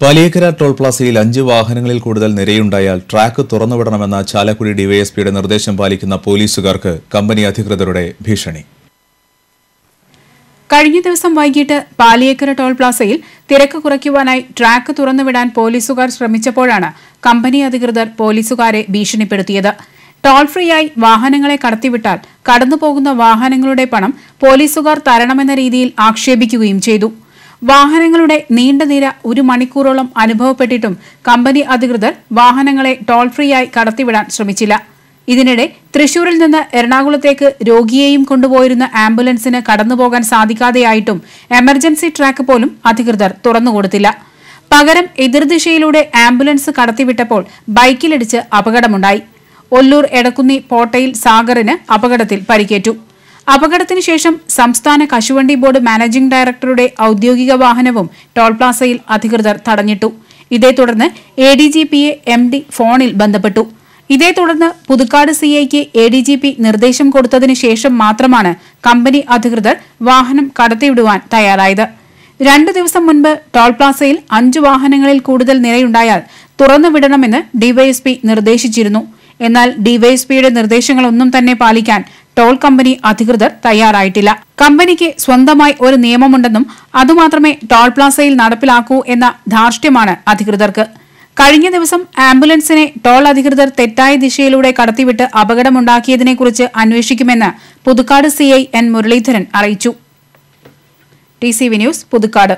വലിയക്കര toll പ്ലാസയിൽ അഞ്ച് വാഹനങ്ങളിൽ കൂടുതൽ നിരയുണ്ടായാൽ ട്രാക്ക് തുറന്നുവിടണമെന്ന ചാലക്കുടി ഡിവൈഎസ്പിയുടെ നിർദ്ദേശം പാലിക്കുന്ന പോലീസുകാർക്ക് കമ്പനി അധികൃതരുടെ ഭീഷണി. കഴിഞ്ഞ ദിവസം വൈകിട്ട് പാലിയേക്കര ടോൾ പ്ലാസയിൽ തിരക്ക് കുറയ്ക്കുവാനായി ട്രാക്ക് തുറന്നുവിടാൻ പോലീസുകാർ ശ്രമിച്ചപ്പോഴാണ് കമ്പനി അധികൃതർ പോലീസുകാരെ ഭീഷണിപ്പെടുത്തിയത്. ടോൾ ഫ്രീയായി വാഹനങ്ങളെ കടത്തിവിട്ടാൽ കടന്നുപോകുന്ന വാഹനങ്ങളുടെ പണം പോലീസുകാർ തരണമെന്ന രീതിയിൽ ആക്ഷേപിക്കുകയും ചെയ്തു. വാഹനങ്ങളുടെ നീണ്ട നിര ഒരു മണിക്കൂറോളം അനുഭവപ്പെട്ടിട്ടും കമ്പനി അധികൃതർ വാഹനങ്ങളെ ടോൾ ഫ്രീയായി കടത്തിവിടാൻ ശ്രമിച്ചില്ല. ഇതിനിടെ തൃശൂരിൽ നിന്ന് എറണാകുളത്തേക്ക് രോഗിയെയും കൊണ്ടുപോയിരുന്ന ആംബുലൻസിന് കടന്നുപോകാൻ സാധിക്കാതെയായിട്ടും എമർജൻസി ട്രാക്ക് പോലും അധികൃതർ തുറന്നുകൊടുത്തില്ല. പകരം എതിർദിശയിലൂടെ ആംബുലൻസ് കടത്തിവിട്ടപ്പോൾ ബൈക്കിലിടിച്ച് അപകടമുണ്ടായി. ഒല്ലൂർ എടക്കുന്നി പോട്ടയിൽ സാഗറിന് അപകടത്തിൽ പരിക്കേറ്റു. അപകടത്തിന് ശേഷം സംസ്ഥാന കശുവണ്ടി ബോർഡ് മാനേജിംഗ് ഡയറക്ടറുടെ ഔദ്യോഗിക വാഹനവും ടോൾ പ്ലാസയിൽ അധികൃതർ തടഞ്ഞിട്ടു. ഇതേ തുടർന്ന് എ ഡി ജി പിയെ എം ഡി ഫോണിൽ ബന്ധപ്പെട്ടു. ഇതേ തുടർന്ന് പുതുക്കാട് സിഐക്ക് എ ഡി ജി പി നിർദ്ദേശം കൊടുത്തതിന് ശേഷം മാത്രമാണ് കമ്പനി അധികൃതർ വാഹനം കടത്തിവിടുവാൻ തയ്യാറായത്. രണ്ടു ദിവസം മുൻപ് ടോൾ പ്ലാസയിൽ അഞ്ചു വാഹനങ്ങളിൽ കൂടുതൽ നിരയുണ്ടായാൽ തുറന്നുവിടണമെന്ന് ഡിവൈഎസ്പി നിർദ്ദേശിച്ചിരുന്നു. എന്നാൽ ഡിവൈഎസ്പിയുടെ നിർദ്ദേശങ്ങളൊന്നും തന്നെ പാലിക്കാൻ ടോൾ കമ്പനി അധികൃതർ തയ്യാറായിട്ടില്ല. കമ്പനിക്ക് സ്വന്തമായി ഒരു നിയമമുണ്ടെന്നും അതുമാത്രമേ ടോൾ പ്ലാസയിൽ നടപ്പിലാക്കൂ എന്ന ധാർഷ്ട്യമാണ് അധികൃതർക്ക്. കഴിഞ്ഞ ദിവസം ആംബുലൻസിനെ ടോൾ അധികൃതർ തെറ്റായ ദിശയിലൂടെ കടത്തിവിട്ട് അപകടമുണ്ടാക്കിയതിനെക്കുറിച്ച് അന്വേഷിക്കുമെന്ന് പുതുക്കാട് സിഐ എൻ മുരളീധരൻ അറിയിച്ചു. T C V news Puthukkad.